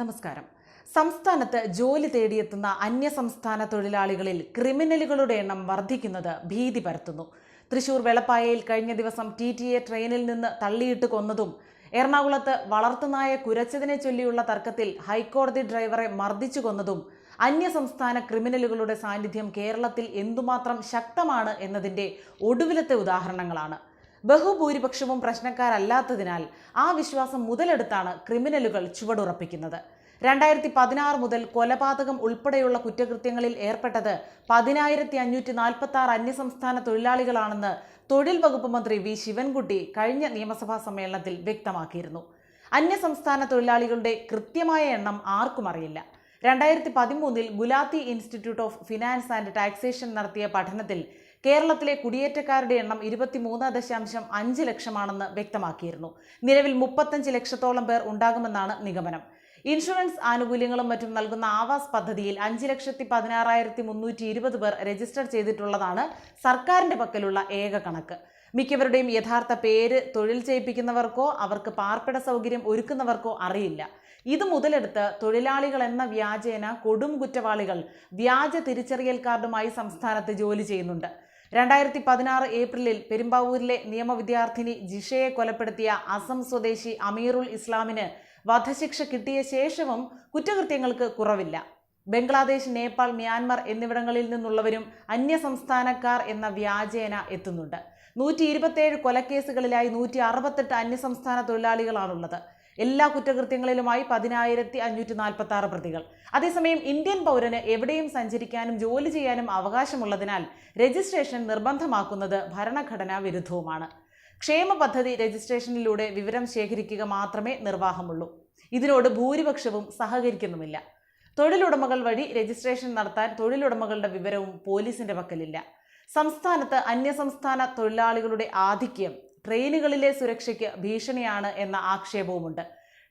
നമസ്കാരം. സംസ്ഥാനത്ത് ജോലി തേടിയെത്തുന്ന അന്യസംസ്ഥാന തൊഴിലാളികളിൽ ക്രിമിനലുകളുടെ എണ്ണം വർദ്ധിക്കുന്നത് ഭീതി പരത്തുന്നു. തൃശൂർ വെളപ്പായയിൽ കഴിഞ്ഞ ദിവസം ടി ടി എ ട്രെയിനിൽ നിന്ന് തള്ളിയിട്ട് കൊന്നതും എറണാകുളത്ത് വളർത്തുനായ കുരച്ചതിനെ ചൊല്ലിയുള്ള തർക്കത്തിൽ ഹൈക്കോടതി ഡ്രൈവറെ മർദ്ദിച്ചു കൊന്നതും അന്യസംസ്ഥാന ക്രിമിനലുകളുടെ സാന്നിധ്യം കേരളത്തിൽ എന്തുമാത്രം ശക്തമാണ് എന്നതിന്റെ ഒടുവിലത്തെ ഉദാഹരണങ്ങളാണ്. ബഹുഭൂരിപക്ഷവും പ്രശ്നക്കാരല്ലാത്തതിനാൽ ആ വിശ്വാസം മുതലെടുത്താണ് ക്രിമിനലുകൾ ചുവടുറപ്പിക്കുന്നത്. രണ്ടായിരത്തി പതിനാറ് മുതൽ കൊലപാതകം ഉൾപ്പെടെയുള്ള കുറ്റകൃത്യങ്ങളിൽ ഏർപ്പെട്ടത് പതിനായിരത്തി അഞ്ഞൂറ്റി നാൽപ്പത്തി ആറ് അന്യസംസ്ഥാന തൊഴിലാളികളാണെന്ന് തൊഴിൽ വകുപ്പ് മന്ത്രി വി. ശിവൻകുട്ടി കഴിഞ്ഞ നിയമസഭാ സമ്മേളനത്തിൽ വ്യക്തമാക്കിയിരുന്നു. അന്യസംസ്ഥാന തൊഴിലാളികളുടെ കൃത്യമായ എണ്ണം ആർക്കും അറിയില്ല. രണ്ടായിരത്തി പതിമൂന്നിൽ Gulati institute of finance and taxation നടത്തിയ പഠനത്തിൽ കേരളത്തിലെ കുടിയേറ്റക്കാരുടെ എണ്ണം ഇരുപത്തിമൂന്ന് ദശാംശം അഞ്ച് ലക്ഷമാണെന്ന് വ്യക്തമാക്കിയിരുന്നു. നിലവിൽ മുപ്പത്തഞ്ച് ലക്ഷത്തോളം പേർ ഉണ്ടാകുമെന്നാണ് നിഗമനം. ഇൻഷുറൻസ് ആനുകൂല്യങ്ങളും മറ്റും നൽകുന്ന ആവാസ് പദ്ധതിയിൽ അഞ്ച് ലക്ഷത്തി പതിനാറായിരത്തി മുന്നൂറ്റി ഇരുപത് പേർ രജിസ്റ്റർ ചെയ്തിട്ടുള്ളതാണ് സർക്കാരിന്റെ പക്കലുള്ള ഏക കണക്ക്. മിക്കവരുടെയും യഥാർത്ഥ പേര് തൊഴിൽ ചെയ്യിപ്പിക്കുന്നവർക്കോ അവർക്ക് പാർപ്പിട സൗകര്യം ഒരുക്കുന്നവർക്കോ അറിയില്ല. ഇത് മുതലെടുത്ത് തൊഴിലാളികൾ എന്ന വ്യാജേന കൊടും കുറ്റവാളികൾ വ്യാജ തിരിച്ചറിയൽ കാർഡുമായി സംസ്ഥാനത്ത് ജോലി ചെയ്യുന്നുണ്ട്. രണ്ടായിരത്തി പതിനാറ് ഏപ്രിലിൽ പെരുമ്പാവൂരിലെ നിയമവിദ്യാർത്ഥിനി ജിഷയെ കൊലപ്പെടുത്തിയ അസം സ്വദേശി അമീറുൽ ഇസ്ലാമിന് വധശിക്ഷ കിട്ടിയ ശേഷവും കുറ്റകൃത്യങ്ങൾക്ക് കുറവില്ല. ബംഗ്ലാദേശ് നേപ്പാൾ മ്യാൻമർ എന്നിവിടങ്ങളിൽ നിന്നുള്ളവരും അന്യസംസ്ഥാനക്കാർ എന്ന വ്യാജേന എത്തുന്നുണ്ട്. നൂറ്റി ഇരുപത്തിയേഴ് കൊലക്കേസുകളിലായി നൂറ്റി അറുപത്തെട്ട് അന്യസംസ്ഥാന തൊഴിലാളികളാണുള്ളത്. എല്ലാ കുറ്റകൃത്യങ്ങളിലുമായി പതിനായിരത്തി അഞ്ഞൂറ്റി നാൽപ്പത്തി ആറ് പ്രതികൾ. അതേസമയം ഇന്ത്യൻ പൗരന് എവിടെയും സഞ്ചരിക്കാനും ജോലി ചെയ്യാനും അവകാശമുള്ളതിനാൽ രജിസ്ട്രേഷൻ നിർബന്ധമാക്കുന്നത് ഭരണഘടനാ വിരുദ്ധവുമാണ്. ക്ഷേമ പദ്ധതി രജിസ്ട്രേഷനിലൂടെ വിവരം ശേഖരിക്കുക മാത്രമേ നിർവാഹമുള്ളൂ. ഇതിനോട് ഭൂരിപക്ഷവും സഹകരിക്കുന്നുമില്ല. തൊഴിലുടമകൾ വഴി രജിസ്ട്രേഷൻ നടത്താൻ തൊഴിലുടമകളുടെ വിവരവും പോലീസിന്റെ പക്കലില്ല. സംസ്ഥാനത്ത് അന്യസംസ്ഥാന തൊഴിലാളികളുടെ ആധിക്യം ട്രെയിനുകളിലെ സുരക്ഷയ്ക്ക് ഭീഷണിയാണ് എന്ന ആക്ഷേപവുമുണ്ട്.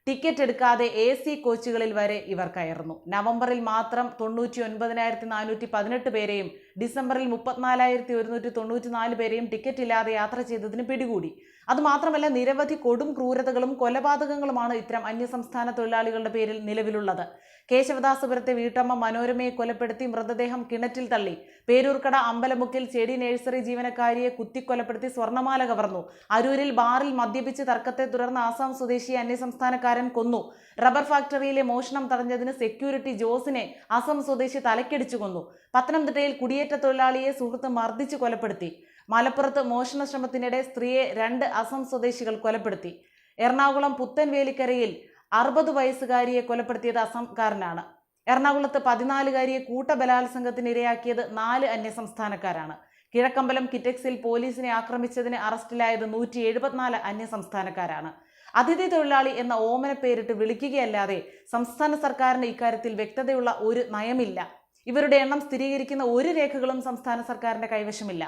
ടിക്കറ്റ് എടുക്കാതെ എ സി കോച്ചുകളിൽ വരെ ഇവർ കയറുന്നു. നവംബറിൽ മാത്രം തൊണ്ണൂറ്റി ഒൻപതിനായിരത്തി നാനൂറ്റി പതിനെട്ട് പേരെയും ഡിസംബറിൽ മുപ്പത്തിനാലായിരത്തി ഒരുന്നൂറ്റി തൊണ്ണൂറ്റി നാല് പേരെയും ടിക്കറ്റ് ഇല്ലാതെ യാത്ര ചെയ്തതിന് പിടികൂടി. അതുമാത്രമല്ല നിരവധി കൊടും ക്രൂരതകളും കൊലപാതകങ്ങളുമാണ് ഇത്തരം അന്യസംസ്ഥാന തൊഴിലാളികളുടെ പേരിൽ നിലവിലുള്ളത്. കേശവദാസപുരത്തെ വീട്ടമ്മ മനോരമയെ കൊലപ്പെടുത്തി മൃതദേഹം കിണറ്റിൽ തള്ളി. പേരൂർക്കട അമ്പലമുക്കിൽ ചെടി നഴ്സറി ജീവനക്കാരിയെ കുത്തിക്കൊലപ്പെടുത്തി സ്വർണമാല കവർന്നു. അരൂരിൽ ബാറിൽ മദ്യപിച്ച് തർക്കത്തെ തുടർന്ന് ആസാം സ്വദേശി അന്യസംസ്ഥാനക്കാരൻ കൊന്നു. റബ്ബർ ഫാക്ടറിയിലെ മോഷണം തടഞ്ഞതിന് സെക്യൂരിറ്റി ജോസിനെ അസം സ്വദേശി തലക്കടിച്ചു കൊന്നു. പത്തനംതിട്ടയിൽ കുടിയേറ്റ തൊഴിലാളിയെ സുഹൃത്ത് മർദ്ദിച്ച് കൊലപ്പെടുത്തി. മലപ്പുറത്ത് മോഷണ ശ്രമത്തിനിടെ സ്ത്രീയെ രണ്ട് അസം സ്വദേശികൾ കൊലപ്പെടുത്തി. എറണാകുളം പുത്തൻവേലിക്കരയിൽ അറുപത് വയസ്സുകാരിയെ കൊലപ്പെടുത്തിയത് അസംകാരനാണ്. എറണാകുളത്ത് പതിനാലുകാരിയെ കൂട്ടബലാത്സംഗത്തിന് ഇരയാക്കിയത് നാല് അന്യസംസ്ഥാനക്കാരാണ് കിഴക്കമ്പലം കിറ്റക്സിൽ പോലീസിനെ ആക്രമിച്ചതിന് അറസ്റ്റിലായത് നൂറ്റി എഴുപത്തിനാല് അന്യസംസ്ഥാനക്കാരാണ് അതിഥി തൊഴിലാളി എന്ന ഓമന പേരിട്ട് വിളിക്കുകയല്ലാതെ സംസ്ഥാന സർക്കാരിന് ഇക്കാര്യത്തിൽ വ്യക്തതയുള്ള ഒരു നയമില്ല. ഇവരുടെ എണ്ണം സ്ഥിരീകരിക്കുന്ന ഒരു രേഖകളും സംസ്ഥാന സർക്കാരിന്റെ കൈവശമില്ല.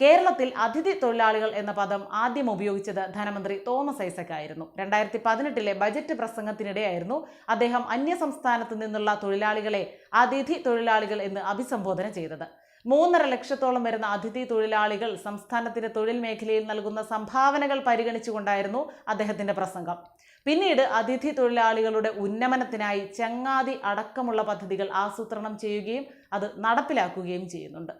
കേരളത്തിൽ അതിഥി തൊഴിലാളികൾ എന്ന പദം ആദ്യം ഉപയോഗിച്ചത് ധനമന്ത്രി തോമസ് ഐസക് ആയിരുന്നു. രണ്ടായിരത്തി പതിനെട്ടിലെ ബജറ്റ് പ്രസംഗത്തിനിടെയായിരുന്നു അദ്ദേഹം അന്യ സംസ്ഥാനത്ത് നിന്നുള്ള തൊഴിലാളികളെ അതിഥി തൊഴിലാളികൾ എന്ന് അഭിസംബോധന ചെയ്തത്. മൂന്നര ലക്ഷത്തോളം വരുന്ന അതിഥി തൊഴിലാളികൾ സംസ്ഥാനത്തിന്റെ തൊഴിൽ മേഖലയിൽ നൽകുന്ന സംഭാവനകൾ പരിഗണിച്ചുകൊണ്ടായിരുന്നു അദ്ദേഹത്തിന്റെ പ്രസംഗം. പിന്നീട് അതിഥി തൊഴിലാളികളുടെ ഉന്നമനത്തിനായി ചങ്ങാതി അടക്കമുള്ള പദ്ധതികൾ ആസൂത്രണം ചെയ്യുകയും അത് നടപ്പിലാക്കുകയും ചെയ്യുന്നുണ്ട്.